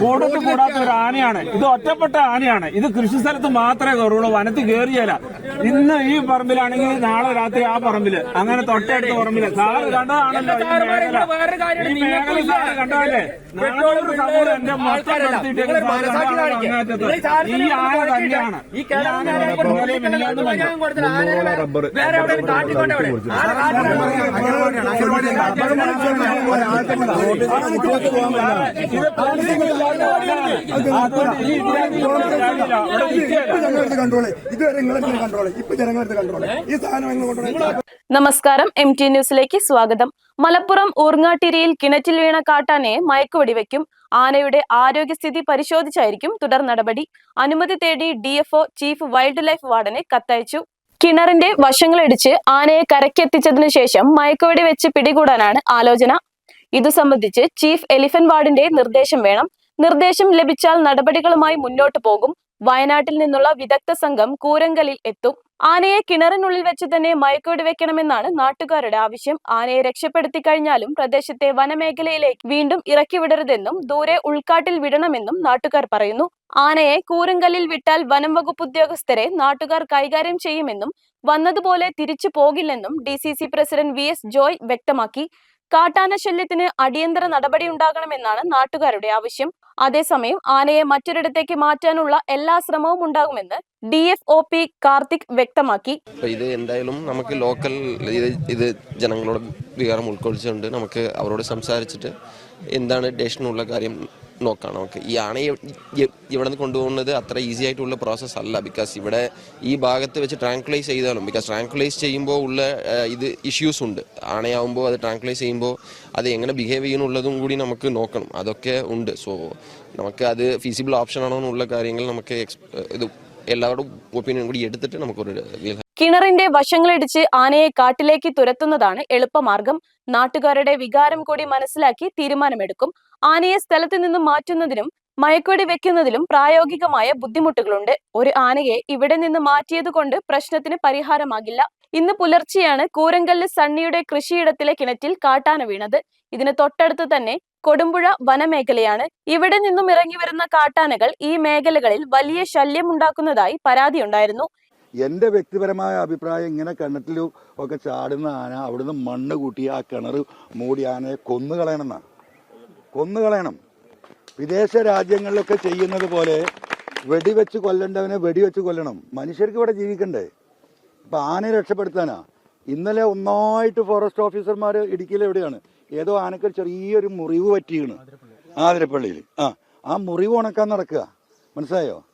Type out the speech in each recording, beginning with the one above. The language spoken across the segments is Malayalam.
കൂടത്ത് കൂടാത്ത ഒരു ആനയാണ്. ഇത് ഒറ്റപ്പെട്ട ആനയാണ്. ഇത് കൃഷി സ്ഥലത്ത് മാത്രമേ കയറുള്ളൂ. വനത്ത് കയറിയല്ല. ഇന്ന് ഈ പറമ്പിലാണെങ്കിൽ നാളെ രാത്രി ആ പറമ്പിൽ. അങ്ങനെ തൊട്ടടുത്ത പറമ്പിൽ. സാറ് കണ്ടതാണല്ലോ. ഈ കണ്ടതല്ലേ? സമൂഹം എന്റെ മൊത്തം ആന തന്നെയാണ്. ഈ കേരളം ഇന്നലെ നമസ്കാരം എം ടി ന്യൂസിലേക്ക് സ്വാഗതം മലപ്പുറം ഊർങ്ങാട്ടിരിയിൽ കിണറ്റിൽ വീണ കാട്ടാനയെ മയക്കുവെടിവെക്കും ആനയുടെ ആരോഗ്യസ്ഥിതി പരിശോധിച്ചായിരിക്കും തുടർ നടപടി അനുമതി തേടി ഡിഎഫ്ഒ ചീഫ് വൈൽഡ് ലൈഫ് വാർഡനെ കത്തയച്ചു കിണറിന്റെ വശങ്ങളിടിച്ച് ആനയെ കരക്കെത്തിച്ചതിനു ശേഷം മയക്കുവെടി വെച്ച് പിടികൂടാനാണ് ആലോചന. ഇതു സംബന്ധിച്ച് ചീഫ് എലിഫന്റ് വാർഡിന്റെ നിർദ്ദേശം വേണം. നിർദ്ദേശം ലഭിച്ചാൽ നടപടികളുമായി മുന്നോട്ടു പോകും. വയനാട്ടിൽ നിന്നുള്ള വിദഗ്ധ സംഘം കൂരങ്കലിൽ എത്തും. ആനയെ കിണറിനുള്ളിൽ വെച്ച് തന്നെ മയക്കോട് വെക്കണമെന്നാണ് നാട്ടുകാരുടെ ആവശ്യം. ആനയെ രക്ഷപ്പെടുത്തി കഴിഞ്ഞാലും പ്രദേശത്തെ വനമേഖലയിലേക്ക് വീണ്ടും ഇറക്കി വിടരുതെന്നും ദൂരെ ഉൾക്കാട്ടിൽ വിടണമെന്നും നാട്ടുകാർ പറയുന്നു. ആനയെ കൂരങ്കലിൽ വിട്ടാൽ വനം വകുപ്പ് ഉദ്യോഗസ്ഥരെ നാട്ടുകാർ കൈകാര്യം ചെയ്യുമെന്നും വന്നതുപോലെ തിരിച്ചു പോകില്ലെന്നും ഡി പ്രസിഡന്റ് വി ജോയ് വ്യക്തമാക്കി. കാട്ടാന ശല്യത്തിന് അടിയന്തര നടപടിയുണ്ടാകണമെന്നാണ് നാട്ടുകാരുടെ ആവശ്യം. അതേസമയം ആനയെ മറ്റൊരിടത്തേക്ക് മാറ്റാനുള്ള എല്ലാ ശ്രമവും ഉണ്ടാകുമെന്ന് D F O P Karthik വ്യക്തമാക്കി. ഇത് എന്തായാലും നമുക്ക് ലോക്കൽ ഇത് ഇത് ജനങ്ങളോട് വികാരം ഉൾക്കൊള്ളിച്ചുകൊണ്ട് നമുക്ക് അവരോട് സംസാരിച്ചിട്ട് എന്താണ് ഡേഷനുള്ള കാര്യം നോക്കാം നമുക്ക് ഈ ആനയെ ഇ- ഇവിടെ നിന്ന് കൊണ്ടുപോകുന്നത് അത്ര ഈസി ആയിട്ടുള്ള പ്രോസസ്സ് അല്ല. ബിക്കോസ് ഇവിടെ ഈ ഭാഗത്ത് വെച്ച് ട്രാങ്കുലൈസ് ചെയ്താലും ബിക്കോസ് ട്രാങ്കുലൈസ് ചെയ്യുമ്പോൾ ഉള്ള ഇത് ഇഷ്യൂസ് ഉണ്ട്. ആണയാവുമ്പോൾ അത് ട്രാങ്കുലൈസ് ചെയ്യുമ്പോൾ അത് എങ്ങനെ ബിഹേവ് ചെയ്യുന്നുള്ളതും കൂടി നമുക്ക് നോക്കണം. അതൊക്കെ ഉണ്ട്. സോ നമുക്ക് അത് ഫീസിബിൾ ഓപ്ഷൻ ആണോ എന്നുള്ള കാര്യങ്ങൾ നമുക്ക് ഇത് എല്ലാവരുടെ ഒപ്പീനിയൻ കൂടി എടുത്തിട്ട് നമുക്കൊരു കിണറിന്റെ വശങ്ങളിടിച്ച് ആനയെ കാട്ടിലേക്ക് തുരത്തുന്നതാണ് എളുപ്പമാർഗം. നാട്ടുകാരുടെ വികാരം കൂടി മനസ്സിലാക്കി തീരുമാനമെടുക്കും. ആനയെ സ്ഥലത്ത് നിന്ന് മാറ്റുന്നതിനും മയക്കുവെടി വെക്കുന്നതിലും പ്രായോഗികമായ ബുദ്ധിമുട്ടുകളുണ്ട്. ഒരു ആനയെ ഇവിടെ നിന്ന് മാറ്റിയത് കൊണ്ട് പ്രശ്നത്തിന് പരിഹാരമാകില്ല. ഇന്ന് പുലർച്ചെയാണ് കൂരങ്കല്ല് സണ്ണിയുടെ കൃഷിയിടത്തിലെ കിണറ്റിൽ കാട്ടാന വീണത്. ഇതിന് തൊട്ടടുത്ത് തന്നെ കൊടുമ്പുഴ വനമേഖലയാണ്. ഇവിടെ നിന്നും ഇറങ്ങി വരുന്ന കാട്ടാനകൾ ഈ മേഖലകളിൽ വലിയ ശല്യം ഉണ്ടാക്കുന്നതായി പരാതിയുണ്ടായിരുന്നു. എന്റെ വ്യക്തിപരമായ അഭിപ്രായം ഇങ്ങനെ കിണറ്റിലും ഒക്കെ ചാടുന്ന ആന അവിടുന്ന് മണ്ണ് കൂട്ടി ആ കിണർ മൂടി ആനയെ കൊന്നുകളയണമെന്നാ കൊന്നുകളയണം. വിദേശ രാജ്യങ്ങളിലൊക്കെ ചെയ്യുന്നത് പോലെ വെടിവെച്ച് കൊല്ലേണ്ടവനെ വെടിവെച്ച് കൊല്ലണം. മനുഷ്യർക്ക് ഇവിടെ ജീവിക്കണ്ടേ? ഇപ്പൊ ആനയെ രക്ഷപ്പെടുത്താനാ? ഇന്നലെ ഒന്നായിട്ട് ഫോറസ്റ്റ് ഓഫീസർമാർ ഇടുക്കിയിൽ എവിടെയാണ്? ഏതോ ആനക്ക് ചെറിയൊരു മുറിവ് പറ്റിയാണ്. ആതിരപ്പള്ളിയിൽ. ആ ആ മുറിവ് ഉണക്കാൻ നടക്കുക. മനസ്സിലായോ?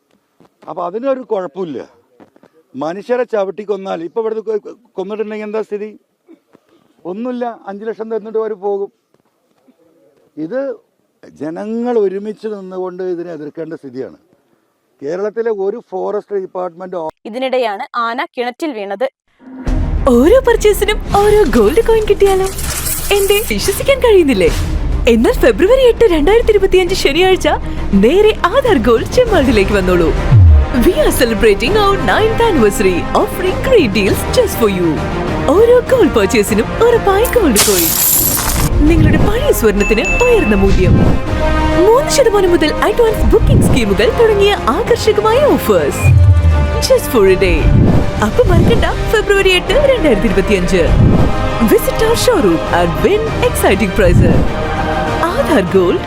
അപ്പൊ അതിനൊരു കുഴപ്പമില്ല. മനുഷ്യരെ ചവിട്ടി കൊന്നാൽ ഇപ്പൊ ഇവിടെ കൊ- കൊ- കൊന്നിട്ടുണ്ടെങ്കിൽ എന്താ സ്ഥിതി? ഒന്നുമില്ല. അഞ്ചു ലക്ഷം തന്നിട്ട് അവർ പോകും. ഇത് ജനങ്ങൾ ഒരുമിച്ച് നിന്നുകൊണ്ട് ഇതിനെ എതിർക്കേണ്ട സ്ഥിതിയാണ്. കേരളത്തിലെ ഒരു ഫോറസ്റ്റ് ഡിപ്പാർട്ട്മെന്റ് ഇതിനിടെയാണ് ആന കിണറ്റിൽ വീണത്. ഓരോ പർച്ചേസിനും ഓരോ ഗോൾഡ് കോയിൻ കിട്ടിയാലോ? എന്റെ വിശ്വസിക്കാൻ കഴിയുന്നില്ലേ? എന്നാൽ ഫെബ്രുവരി എട്ട് രണ്ടായിരത്തി ഇരുപത്തിയഞ്ച് ശനിയാഴ്ച നേരെ ആധാർ ഗോൾഡ് ചെമ്മാടിലേക്ക് വന്നോളൂ. We are celebrating our ninth anniversary offering great deals just for you ഓരോ ഗോൾഡ് പർച്ചേസിനും ഉറപ്പായി ഗോൾഡ് കോയിൻ നിങ്ങളുടെ പഴയ സ്വർണത്തിന് ഉയർന്ന മൂല്യം. മൂന്ന് ശതമാനം മുതൽ അഡ്വാൻസ് ബുക്കിംഗ് സ്കീമുകൾ തുടങ്ങിയ ആകർഷകമായ ഓഫേഴ്സ് ജസ്റ്റ് ഫോർ ഡേ അപ്പൊ മറക്കണ്ട ഫെബ്രുവരി എട്ട് രണ്ടായിരത്തി ഇരുപത്തിയഞ്ച് visit showroom and win exciting prize Aadhaar Gold